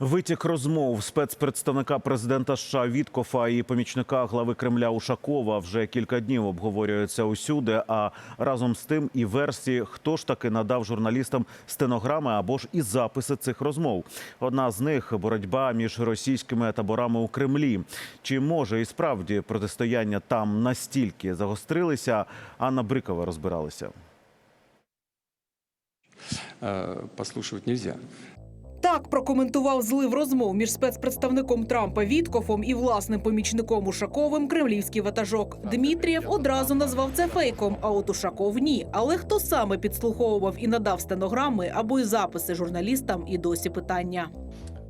Витік розмов спецпредставника президента США Віткофа і помічника глави Кремля Ушакова вже кілька днів обговорюються усюди. А разом з тим і версії, хто ж таки надав журналістам стенограми або ж і записи цих розмов. Одна з них боротьба між російськими таборами у Кремлі. Чи може і справді протистояння там настільки загострилися? Анна Брикова розбиралася. э, послушивать нельзя. Так прокоментував злив розмов між спецпредставником Трампа Віткофом і власним помічником Ушаковим кремлівський ватажок. Дмитрієв одразу назвав це фейком, а от Ушаков ні. Але хто саме підслуховував і надав стенограми або й записи журналістам, і досі питання.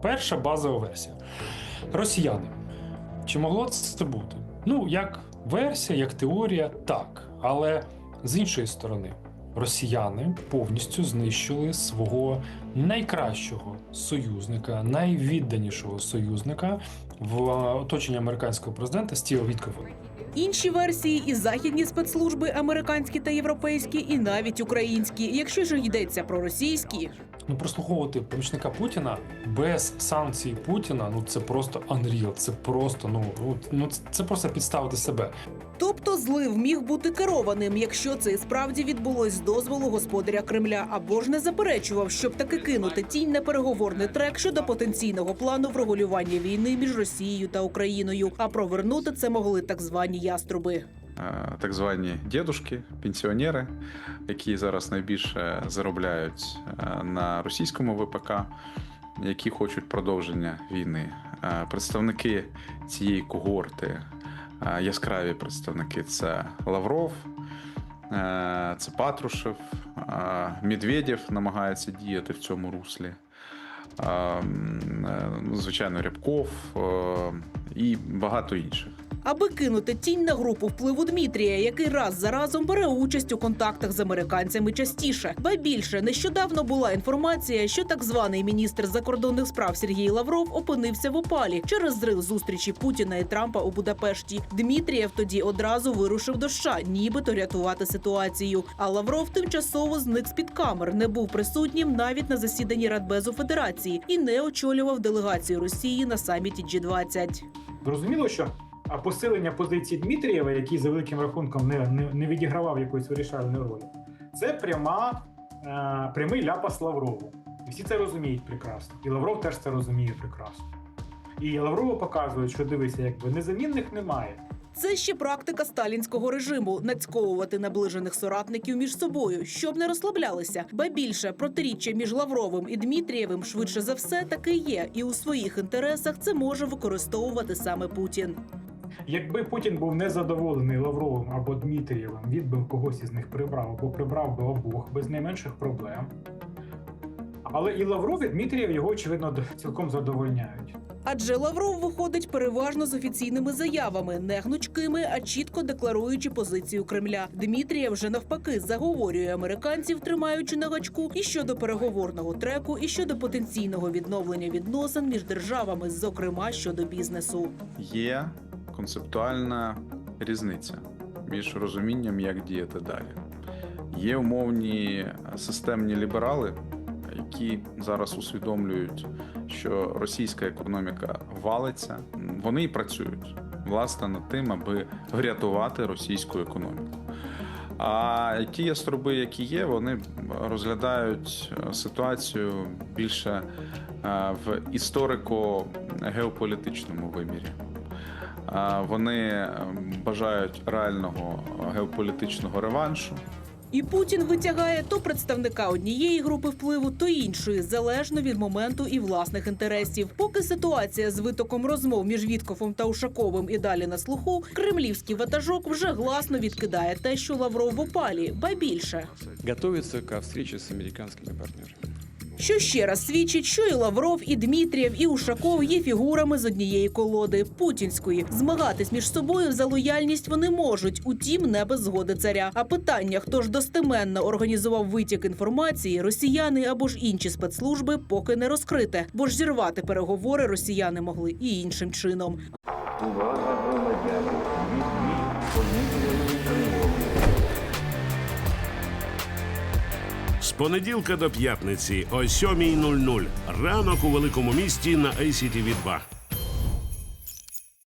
Перша базова версія. Росіяни. Чи могло це бути? Ну, як версія, як теорія, так. Але з іншої сторони, росіяни повністю знищили свого найкращого союзника, найвідданішого союзника в е, оточенні американського президента Стіва Віткова. Інші версії і західні спецслужби, американські та європейські, і навіть українські. Якщо ж йдеться про російські, Ну, прослуховувати помічника Путіна без санкцій Путіна, ну це просто unreal, це просто ну, ну, ну це просто підставити себе. Тобто злив міг бути керованим, якщо це і справді відбулось з дозволу господаря Кремля, або ж не заперечував, щоб таки кинути тінь на переговорний трек щодо потенційного плану врегулювання війни між Росією та Україною. А провернути це могли так звані яструби. Е, так звані дідушки, пенсіонери, які зараз найбільше заробляють е, на російському ВПК, які хочуть продовження війни. Е, Представники цієї когорти, яскраві представники це Лавров, це Патрушев, Медведєв намагається діяти в цьому руслі. Ну, Звичайно, Рябков і багато інших. Аби кинути тінь на групу впливу Дмитрія, який раз за разом бере участь у контактах з американцями частіше. Ба більше нещодавно була інформація, що так званий міністр закордонних справ Сергій Лавров опинився в опалі через зрив зустрічі Путіна і Трампа у Будапешті. Дмитрієв тоді одразу вирушив до США, нібито рятувати ситуацію. А Лавров тимчасово зник з під камер, не був присутнім навіть на засіданні Радбезу Федерації і не очолював делегацію Росії на саміті G20. Зрозуміло, що а, посилення позиції Дмитрієва, який за великим рахунком не, не, не відігравав якоїсь вирішальної ролі, це пряма, е, прямий ляпас Лаврову. І всі це розуміють прекрасно. І Лавров теж це розуміє прекрасно. І Лаврову показують, що дивися, якби незамінних немає. Це ще практика сталінського режиму нацьковувати наближених соратників між собою, щоб не розслаблялися. Ба більше протиріччя між Лавровим і Дмитрієвим швидше за все таки є, і у своїх інтересах це може використовувати саме Путін. Якби Путін був незадоволений Лавровим або Дмитрієвим, він би когось із них прибрав або прибрав би обох без найменших проблем. Але і Лавров, і Дмитрієв його, очевидно, цілком задовольняють. Адже Лавров виходить переважно з офіційними заявами, не гнучкими, а чітко декларуючи позицію Кремля. Дмитрієв вже навпаки заговорює американців, тримаючи на гачку і щодо переговорного треку, і щодо потенційного відновлення відносин між державами, зокрема щодо бізнесу. є концептуальна різниця між розумінням, як діяти далі. Є умовні системні ліберали, які зараз усвідомлюють, що російська економіка валиться. Вони і працюють власне над тим, аби врятувати російську економіку. А ті яструби, які є, вони розглядають е, ситуацію більше е, в історико-геополітичному вимірі. А, Вони ем, бажають реального геополітичного реваншу. І Путін витягає то представника однієї групи впливу, то іншої, залежно від моменту і власних інтересів. Поки ситуація з витоком розмов між Віткофом та Ушаковим і далі на слуху, кремлівський ватажок вже гласно відкидає те, що Лавров в опалі, ба більше. Готовится ко встрече с американскими партнерами. Що ще раз свідчить, що і Лавров, і Дмитрієв, і Ушаков є фігурами з однієї колоди путінської. Змагатись між собою за лояльність вони можуть, утім, не без згоди царя. А питання, хто ж достеменно організував витік інформації, росіяни або ж інші спецслужби, поки не розкрите, бо ж зірвати переговори росіяни могли і іншим чином. Увага, громадяни! Понеділка до п'ятниці о 7.00. Ранок у великому місті на ACTV 2